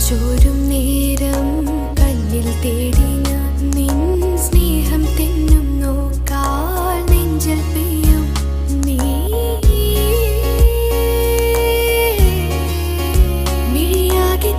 ചോരും നേരം കണ്ണിൽ തേടി ഞാൻ നിൻ സ്നേഹം തെന്നും നോക്കാൽ നെഞ്ചിൽ പെയ്യും നീ. മിഴിയാകെ